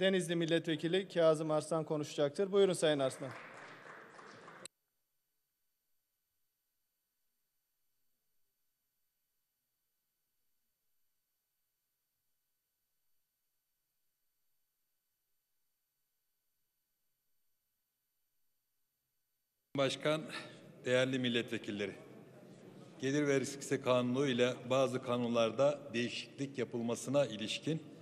Denizli Milletvekili Kazım Arslan konuşacaktır. Buyurun Sayın Arslan. Başkan, değerli milletvekilleri. Gelir vergisi kanunu ile bazı kanunlarda değişiklik yapılmasına ilişkin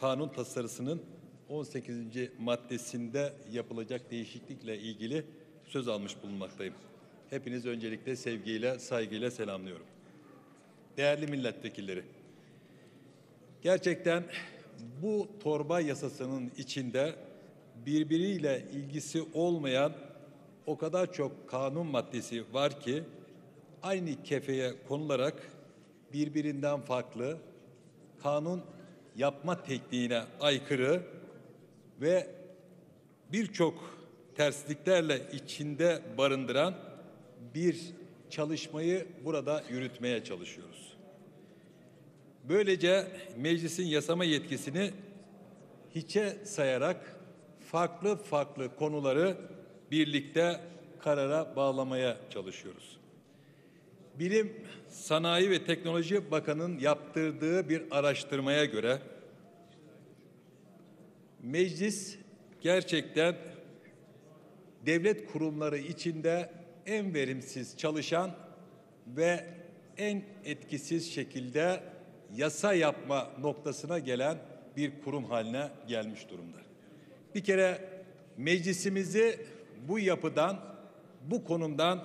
kanun tasarısının 18. maddesinde yapılacak değişiklikle ilgili söz almış bulunmaktayım. Hepiniz öncelikle sevgiyle, saygıyla selamlıyorum. Değerli milletvekilleri, gerçekten bu torba yasasının içinde birbiriyle ilgisi olmayan o kadar çok kanun maddesi var ki aynı kefeye konularak birbirinden farklı kanun yapma tekniğine aykırı ve birçok tersliklerle içinde barındıran bir çalışmayı burada yürütmeye çalışıyoruz. Böylece meclisin yasama yetkisini hiçe sayarak farklı farklı konuları birlikte karara bağlamaya çalışıyoruz. Bilim, Sanayi ve Teknoloji Bakanı'nın yaptırdığı bir araştırmaya göre meclis gerçekten devlet kurumları içinde en verimsiz çalışan ve en etkisiz şekilde yasa yapma noktasına gelen bir kurum haline gelmiş durumda. Bir kere meclisimizi bu yapıdan, bu konumdan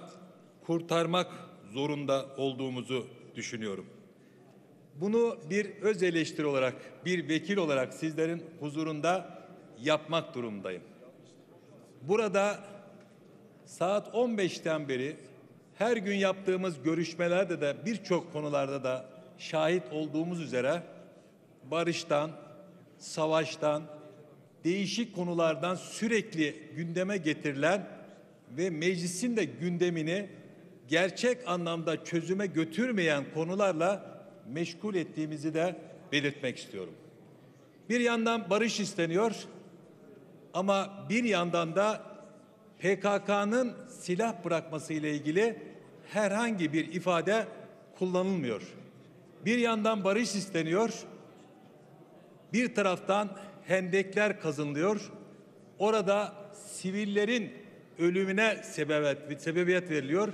kurtarmak zorunda olduğumuzu düşünüyorum. Bunu bir öz eleştiri olarak, bir vekil olarak sizlerin huzurunda yapmak durumdayım. Burada saat 15'ten beri her gün yaptığımız görüşmelerde de birçok konularda da şahit olduğumuz üzere barıştan, savaştan, değişik konulardan sürekli gündeme getirilen ve meclisin de gündemini gerçek anlamda çözüme götürmeyen konularla meşgul ettiğimizi de belirtmek istiyorum. Bir yandan barış isteniyor ama bir yandan da PKK'nın silah bırakması ile ilgili herhangi bir ifade kullanılmıyor. Bir yandan barış isteniyor, bir taraftan hendekler kazınılıyor. Orada sivillerin ölümüne sebebiyet, sebebiyet veriliyor.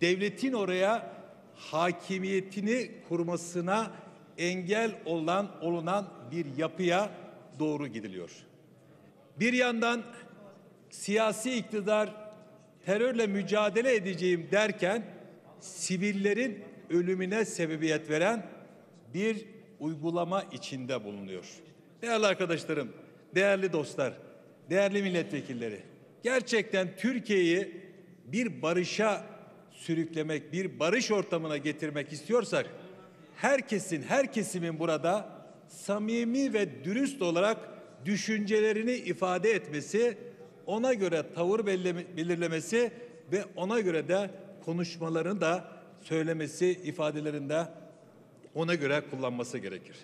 Devletin oraya hakimiyetini kurmasına engel olan olunan bir yapıya doğru gidiliyor. Bir yandan siyasi iktidar terörle mücadele edeceğim derken sivillerin ölümüne sebebiyet veren bir uygulama içinde bulunuyor. Değerli arkadaşlarım, değerli dostlar, değerli milletvekilleri, gerçekten Türkiye'yi bir barışa sürüklemek, bir barış ortamına getirmek istiyorsak herkesin, her kesimin burada samimi ve dürüst olarak düşüncelerini ifade etmesi, ona göre tavır belirlemesi ve ona göre de konuşmalarını da söylemesi, ifadelerinde ona göre kullanması gerekir.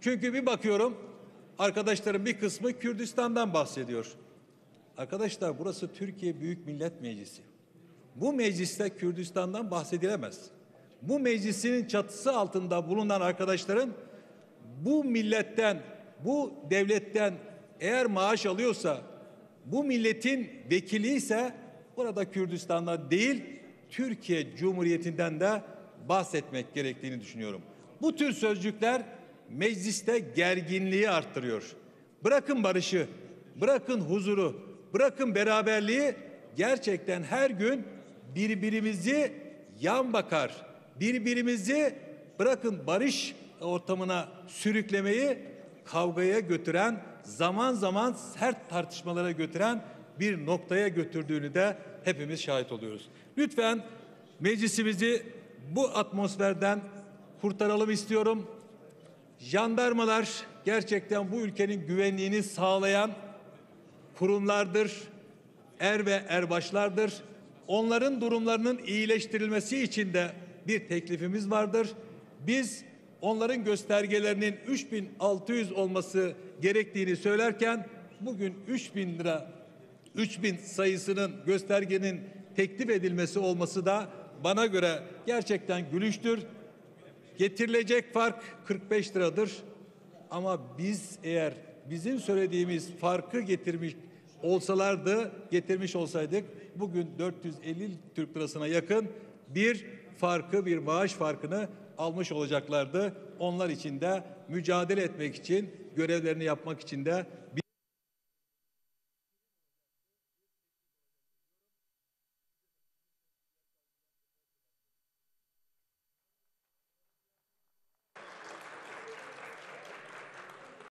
Çünkü bir bakıyorum arkadaşların bir kısmı Kürdistan'dan bahsediyor. Arkadaşlar burası Türkiye Büyük Millet Meclisi. Bu mecliste Kürdistan'dan bahsedilemez. Bu meclisin çatısı altında bulunan arkadaşların bu milletten, bu devletten eğer maaş alıyorsa, bu milletin vekili ise burada Kürdistan'da değil, Türkiye Cumhuriyeti'nden de bahsetmek gerektiğini düşünüyorum. Bu tür sözcükler mecliste gerginliği arttırıyor. Bırakın barışı, bırakın huzuru, bırakın beraberliği gerçekten her gün birbirimizi yan bakar, birbirimizi bırakın barış ortamına sürüklemeyi kavgaya götüren, zaman zaman sert tartışmalara götüren bir noktaya götürdüğünü de hepimiz şahit oluyoruz. Lütfen meclisimizi bu atmosferden kurtaralım istiyorum. Jandarmalar gerçekten bu ülkenin güvenliğini sağlayan kurumlardır. Er ve erbaşlardır. Onların durumlarının iyileştirilmesi için de bir teklifimiz vardır. Biz onların göstergelerinin 3600 olması gerektiğini söylerken bugün 3000 lira 3000 sayısının göstergenin teklif edilmesi olması da bana göre gerçekten gülüştür. Getirilecek fark 45 liradır. Ama biz eğer bizim söylediğimiz farkı getirmiş olsalardı, getirmiş olsaydık bugün 450 Türk lirasına yakın bir farkı, bir maaş farkını almış olacaklardı. Onlar için de mücadele etmek için, görevlerini yapmak için de